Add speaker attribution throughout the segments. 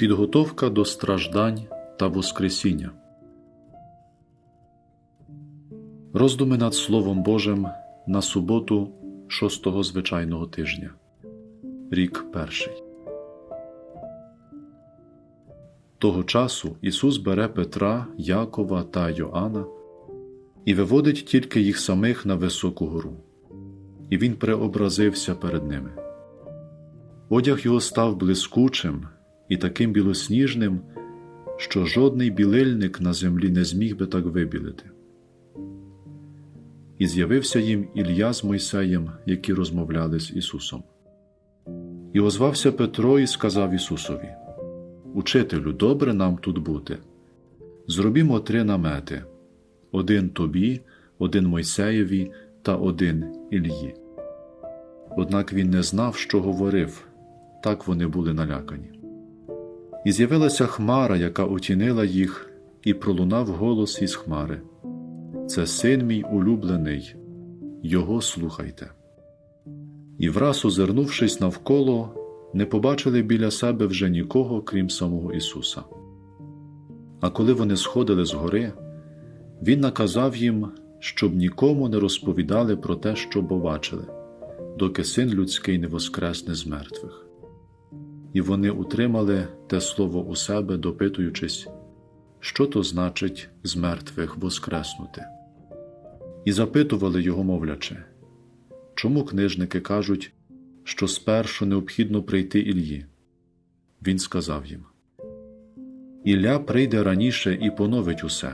Speaker 1: Підготовка до страждань та Воскресіння. Роздуми над Словом Божим на суботу шостого звичайного тижня. Рік перший. Того часу Ісус бере Петра, Якова та Йоанна і виводить тільки їх самих на високу гору. І він преобразився перед ними. Одяг його став блискучим і таким білосніжним, що жодний білильник на землі не зміг би так вибілити. І з'явився їм Ілля з Мойсеєм, які розмовляли з Ісусом. І озвався Петро і сказав Ісусові: Учителю, добре нам тут бути. Зробімо три намети: один тобі, один Мойсеєві та один Ільї. Однак він не знав, що говорив, так вони були налякані. І з'явилася хмара, яка отінила їх, і пролунав голос із хмари. Це син мій улюблений, його слухайте. І враз, озирнувшись навколо, не побачили біля себе вже нікого, крім самого Ісуса. А коли вони сходили з гори, Він наказав їм, щоб нікому не розповідали про те, що побачили, доки син людський не воскресне з мертвих. І вони утримали те слово у себе, допитуючись, що то значить з мертвих воскреснути. І запитували його, мовлячи, чому книжники кажуть, що спершу необхідно прийти Ільї? Він сказав їм: Ілля прийде раніше і поновить усе.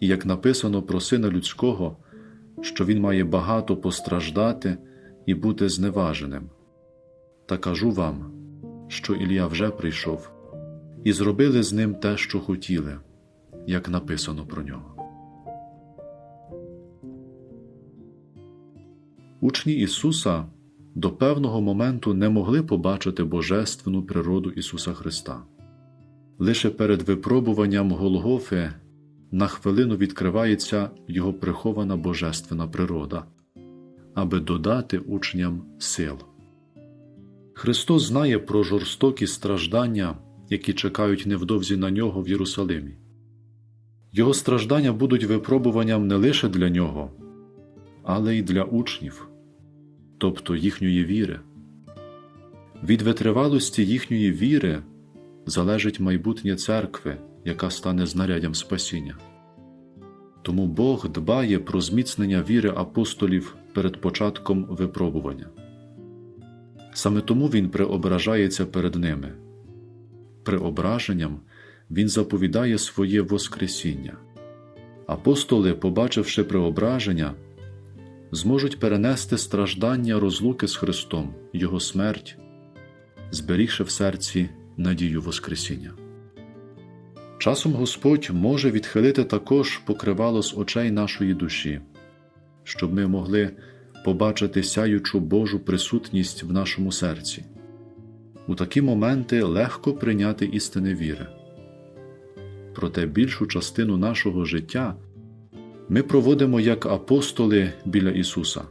Speaker 1: І як написано про сина людського, що він має багато постраждати і бути зневаженим. Та кажу вам, що Ілля вже прийшов, і зробили з ним те, що хотіли, як написано про нього. Учні Ісуса до певного моменту не могли побачити божественну природу Ісуса Христа. Лише перед випробуванням Голгофи на хвилину відкривається Його прихована божественна природа, аби додати учням сил. Христос знає про жорстокі страждання, які чекають невдовзі на нього в Єрусалимі. Його страждання будуть випробуванням не лише для нього, але й для учнів, тобто їхньої віри. Від витривалості їхньої віри залежить майбутнє церкви, яка стане знаряддям спасіння. Тому Бог дбає про зміцнення віри апостолів перед початком випробування. Саме тому Він преображається перед ними. Преображенням Він заповідає своє Воскресіння. Апостоли, побачивши преображення, зможуть перенести страждання розлуки з Христом, Його смерть, зберігши в серці надію Воскресіння. Часом Господь може відхилити також покривало з очей нашої душі, щоб ми могли побачити сяючу Божу присутність в нашому серці. У такі моменти легко прийняти істини віри. Проте більшу частину нашого життя ми проводимо як апостоли біля Ісуса,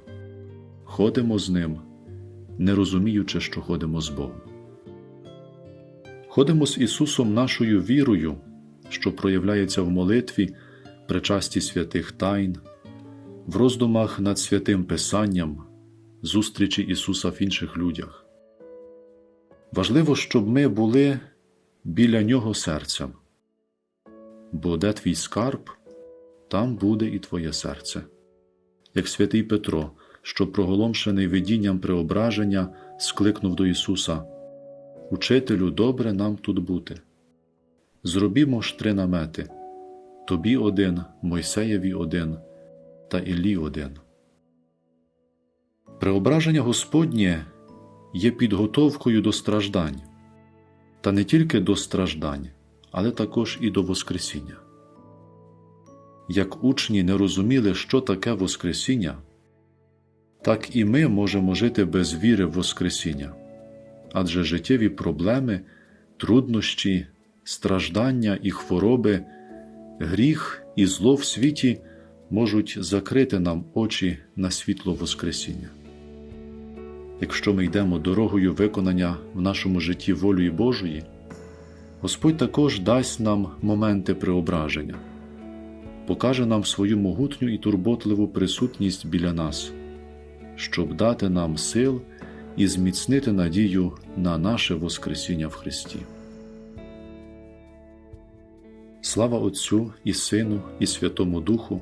Speaker 1: ходимо з Ним, не розуміючи, що ходимо з Богом. Ходимо з Ісусом нашою вірою, що проявляється в молитві, причасті святих тайн в роздумах над святим Писанням, зустрічі Ісуса в інших людях. Важливо, щоб ми були біля Нього серцем, бо де твій скарб, там буде і твоє серце, як святий Петро, що, проголомшений видінням преображення, скликнув до Ісуса Учителю, добре нам тут бути. Зробімо ж три намети тобі один, Мойсеєві один та Іллі один. Преображення Господнє є підготовкою до страждань, та не тільки до страждань, але також і до Воскресіння. Як учні не розуміли, що таке Воскресіння, так і ми можемо жити без віри в Воскресіння, адже життєві проблеми, труднощі, страждання і хвороби, гріх і зло в світі можуть закрити нам очі на світло Воскресіння. Якщо ми йдемо дорогою виконання в нашому житті волі Божої, Господь також дасть нам моменти преображення, покаже нам свою могутню і турботливу присутність біля нас, щоб дати нам сил і зміцнити надію на наше Воскресіння в Христі. Слава Отцю і Сину, і Святому Духу,